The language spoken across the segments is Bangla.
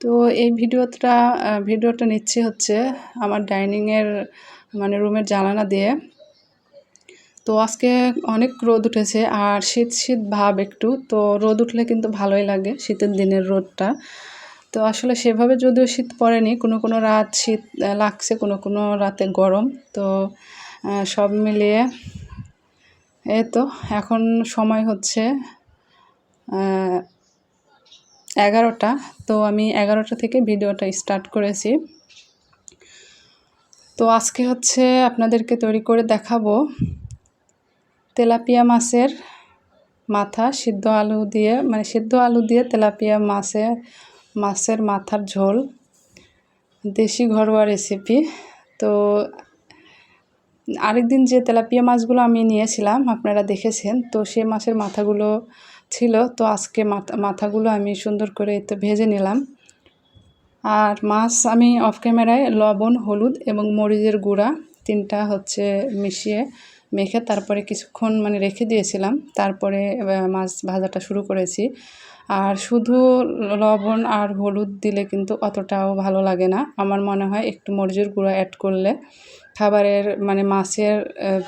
তো এই ভিডিওটা ভিডিওটা নিচ্ছে হচ্ছে আমার ডাইনিংয়ের মানে রুমের জানালা দিয়ে। তো আজকে অনেক রোদ উঠেছে আর শীত শীত ভাব একটু, তো রোদ উঠলে কিন্তু ভালোই লাগে শীতের দিনের রোদটা। তো আসলে সেভাবে যদিও শীত পড়েনি, কোনো কোনো রাত শীত লাগছে, কোনো কোনো রাতে গরম। তো সব মিলিয়ে এই তো, এখন সময় হচ্ছে এগারোটা। তো আমি এগারোটা থেকে ভিডিওটা স্টার্ট করেছি। তো আজকে হচ্ছে আপনাদেরকে তৈরি করে দেখাবো তেলাপিয়া মাছের মাথা, সিদ্ধ আলু দিয়ে মানে সিদ্ধ আলু দিয়ে তেলাপিয়া মাছের মাছের মাথার ঝোল, দেশি ঘরোয়া রেসিপি তো আরেকদিন যে তেলাপিয়া মাছগুলো আমি নিয়েছিলাম, আপনারা দেখেছেন, তো সে মাছের মাথাগুলো ছিল, তো আজকে মাথা, মাথাগুলো আমি সুন্দর করে তো ভেজে নিলাম। আর মাছ আমি অফ ক্যামেরায় লবণ, হলুদ এবং মরিচের গুঁড়া তিনটা হচ্ছে মিশিয়ে মেখে তারপরে কিছুক্ষণ মানে রেখে দিয়েছিলাম। তারপরে মাছ ভাজাটা শুরু করেছি। আর শুধু লবণ আর হলুদ দিলে কিন্তু অতটাও ভালো লাগে না। আমার মনে হয় একটু মরিচের গুঁড়া অ্যাড করলে খাবারের মানে মাছের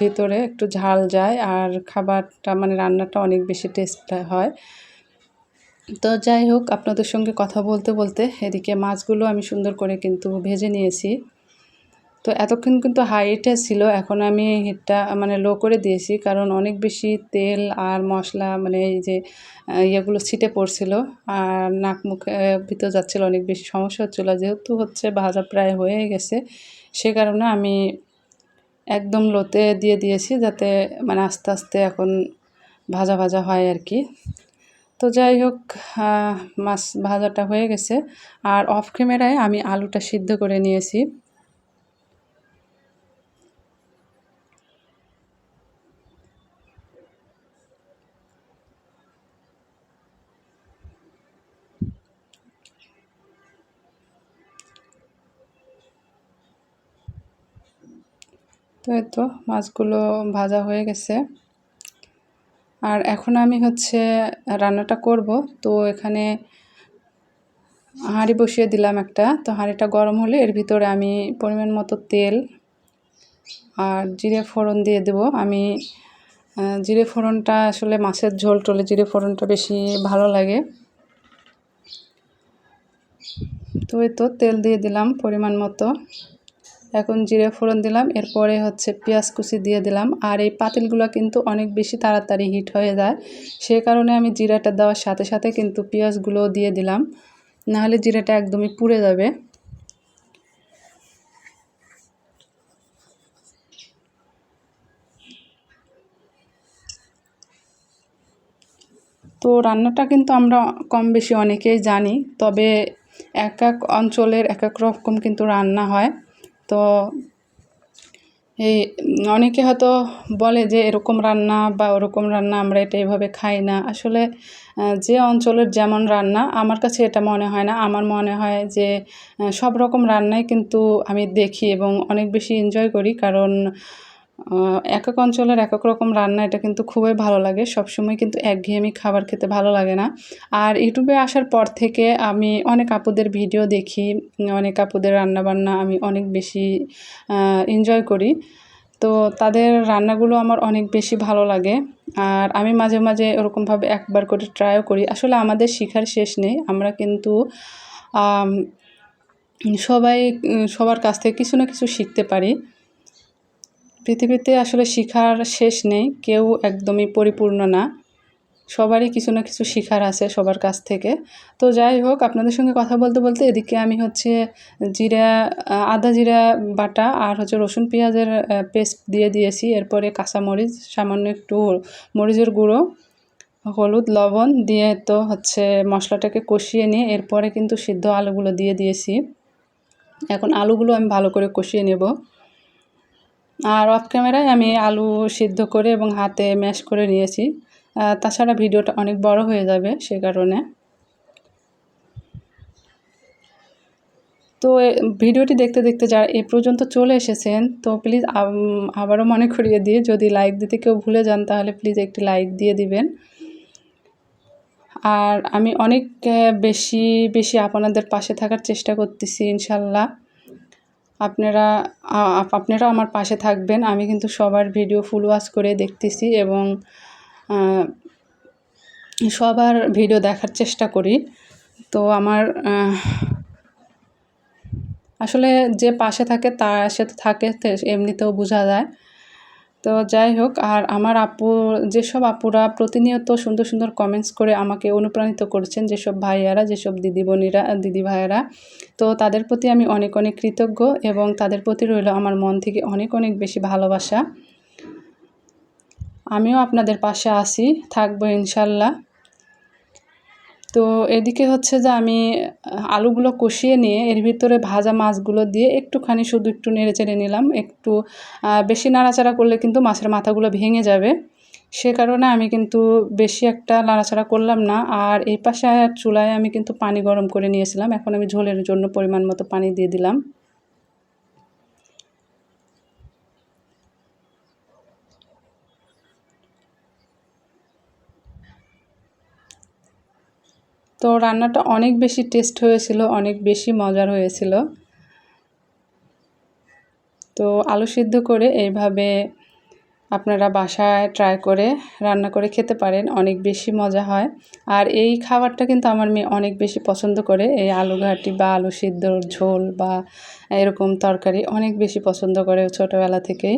ভিতরে একটু ঝাল যায় আর খাবারটা মানে রান্নাটা অনেক বেশি টেস্ট হয়। তো যাই হোক, আপনাদের সঙ্গে কথা বলতে বলতে এদিকে মাছগুলো আমি সুন্দর করে কিন্তু ভেজে নিয়েছি। তো এতক্ষণ কিন্তু হাইটে ছিল, এখন আমি হিটটা মানে লো করে দিয়েছি, কারণ অনেক বেশি তেল আর মশলা মানে এই যে ইয়েগুলো ছিটে পড়ছিল, আর নাক মুখে ভিতর যাচ্ছিল অনেক বেশি সমস্যা হচ্ছিল। যেহেতু হচ্ছে ভাজা প্রায় হয়ে গেছে, সে কারণে আমি একদম লোতে দিয়ে দিয়েছি, যাতে মানে আস্তে আস্তে এখন ভাজা ভাজা হয় আর কি। তো যাই হোক মাছ ভাজাটা হয়ে গেছে, আর অফ ক্যামেরায় আমি আলুটা সিদ্ধ করে নিয়েছি। তো তো মাছগুলো ভাজা হয়ে গেছে। আর এখন আমি হচ্ছে রান্নাটা করব। তো এখানে হাঁড়ি বসিয়ে দিলাম একটা। তো হাঁড়িটা গরম হলে এর ভিতরে আমি পরিমাণ মতো তেল আর জিরে ফোড়ন দিয়ে দেব। আমি জিরে ফোড়নটা আসলে মাছের ঝোল টোলে জিরে ফোড়নটা বেশি ভালো লাগে। তো এই তো তেল দিয়ে দিলাম পরিমাণ মতো। এখন জিরে ফোড়ন দিলাম, এরপরে হচ্ছে পেঁয়াজ কুচি দিয়ে দিলাম। আর এই পাতিলগুলো কিন্তু অনেক বেশি তাড়াতাড়ি হিট হয়ে যায়। সে কারণে আমি জিরাটা দেওয়ার সাথে সাথে কিন্তু পেঁয়াজগুলো দিয়ে দিলাম। নাহলে জিরাটা একদমই পুড়ে যাবে। তো রান্নাটা কিন্তু আমরা কম বেশি অনেকেই জানি, তবে এক এক অঞ্চলের এক এক রকম কিন্তু রান্না হয়। তো এই অনেকে হয়তো বলে যে এরকম রান্না বা ওরকম রান্না আমরা এটা এভাবে খাই না। আসলে যে অঞ্চলের যেমন রান্না, আমার কাছে এটা মনে হয় না। আমার মনে হয় যে সব রকম রান্নাই কিন্তু আমি দেখি এবং অনেক বেশি এনজয় করি। কারণ এক এক অঞ্চলের এক এক রকম রান্না, এটা কিন্তু খুবই ভালো লাগে। সবসময় কিন্তু একঘেয়েমি খাবার খেতে ভালো লাগে না। আর ইউটিউবে আসার পর থেকে আমি অনেক আপুদের ভিডিও দেখি, অনেক আপুদের রান্নাবান্না আমি অনেক বেশি এনজয় করি। তো তাদের রান্নাগুলো আমার অনেক বেশি ভালো লাগে। আর আমি মাঝে মাঝে ওরকমভাবে একবার করে ট্রাইও করি। আসলে আমাদের শিখার শেষ নেই। আমরা কিন্তু সবাই, সবার কাছ থেকে কিছু না কিছু শিখতে পারি। পৃথিবীতে আসলে শিখার শেষ নেই, কেউ একদমই পরিপূর্ণ না। সবারই কিছু না কিছু শিখার আছে সবার কাছ থেকে। তো যাই হোক, আপনাদের সঙ্গে কথা বলতে বলতে এদিকে আমি হচ্ছে জিরা, আদা জিরা বাটা আর হচ্ছে রসুন পেঁয়াজের পেস্ট দিয়ে দিয়েছি। এরপরে কাঁচামরিচ, সামান্য একটু মরিচের গুঁড়ো, হলুদ, লবণ দিয়ে তো হচ্ছে মশলাটাকে কষিয়ে নিয়ে এরপরে কিন্তু সিদ্ধ আলুগুলো দিয়ে দিয়েছি। এখন আলুগুলো আমি ভালো করে কষিয়ে নেব। আর অফ ক্যামেরায় আমি আলু সিদ্ধ করে এবং হাতে ম্যাশ করে নিয়েছি। তাছাড়া ভিডিওটা অনেক বড় হয়ে যাবে সে কারণে। তো ভিডিওটি দেখতে দেখতে যারা এ পর্যন্ত চলে এসেছেন, তো প্লিজ আবারও মনে করিয়ে দিয়ে যদি লাইক দিতে কেউ ভুলে যান, তাহলে প্লিজ একটি লাইক দিয়ে দিবেন। আর আমি অনেক বেশি বেশি আপনাদের পাশে থাকার চেষ্টা করতেছি, ইনশাল্লাহ। আপনারা আপনারাও আপনারা আমার পাশে থাকবেন। আমি কিন্তু সবার ভিডিও ফুল ওয়াচ করে দেখতেছি এবং সবার ভিডিও দেখার চেষ্টা করি। তো আমার আসলে যে পাশে থাকে, তার সাথে থাকে এমনিতেও বোঝা যায়। তো যাই হোক, আর আমার আপু, যেসব আপুরা প্রতিনিয়ত সুন্দর সুন্দর কমেন্টস করে আমাকে অনুপ্রাণিত করছেন, যেসব ভাইয়ারা, যেসব দিদি বোনেরা দিদি ভাইয়েরা তো তাদের প্রতি আমি অনেক অনেক কৃতজ্ঞ এবং তাদের প্রতি রইল আমার মন থেকে অনেক অনেক বেশি ভালোবাসা। আমিও আপনাদের পাশে আসি থাকব ইনশাল্লাহ। তো এদিকে হচ্ছে যে আমি, আলুগুলো কষিয়ে নিয়ে এর ভিতরে ভাজা মাছগুলো দিয়ে একটুখানি শুধু একটু নেড়ে চেড়ে নিলাম। একটু বেশি নাড়াচাড়া করলে কিন্তু মাছের মাথাগুলো ভেঙে যাবে। সে কারণে আমি কিন্তু বেশি একটা নাড়াচাড়া করলাম না। আর এই পাশে চুলায় আমি কিন্তু পানি গরম করে নিয়েছিলাম। এখন আমি ঝোলের জন্য পরিমাণ মতো পানি দিয়ে দিলাম। তো রান্নাটা অনেক বেশি টেস্ট হয়েছিল, অনেক বেশি মজার হয়েছিল। তো আলু সিদ্ধ করে এইভাবে আপনারা বাসায় ট্রাই করে রান্না করে খেতে পারেন, অনেক বেশি মজা হয়। আর এই খাবারটা কিন্তু আমার মেয়ে অনেক বেশি পছন্দ করে, এই আলু ঘাটি বা আলু সিদ্ধর ঝোল বা এরকম তরকারি অনেক বেশি পছন্দ করে ছোটোবেলা থেকেই।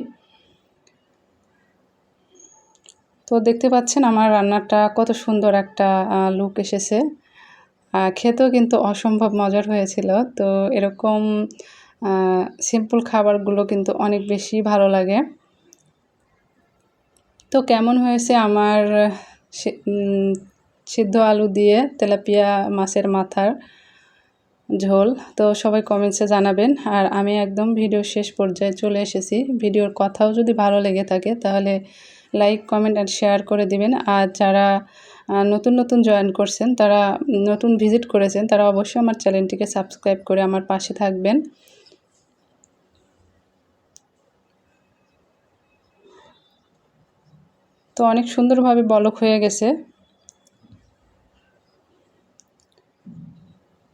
তো দেখতে পাচ্ছেন আমার রান্নাটা কত সুন্দর একটা লুক এসেছে। খেতেও কিন্তু অসম্ভব মজার হয়েছিল। তো এরকম সিম্পল খাবারগুলো কিন্তু অনেক বেশি ভালো লাগে। তো কেমন হয়েছে আমার সিদ্ধ আলু দিয়ে তেলাপিয়া মাছের মাথার ঝোল? তো সবাই কমেন্টসে জানাবেন। আর আমি একদম ভিডিও শেষ পর্যায়ে চলে এসেছি। ভিডিওর কথাও যদি ভালো লেগে থাকে, তাহলে লাইক কমেন্ট আর শেয়ার করে দিবেন। আর যারা নতুন নতুন জয়েন করছেন, তারা নতুন ভিজিট করেছেন, তারা অবশ্যই আমার চ্যানেলটিকে সাবস্ক্রাইব করে আমার পাশে থাকবেন। তো অনেক সুন্দরভাবে বলক হয়ে গেছে।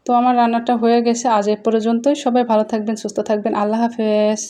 তো আমার রান্নাটা হয়ে গেছে, আজ এ পর্যন্তই। সবাই ভালো থাকবেন, সুস্থ থাকবেন। আল্লাহ হাফেজ।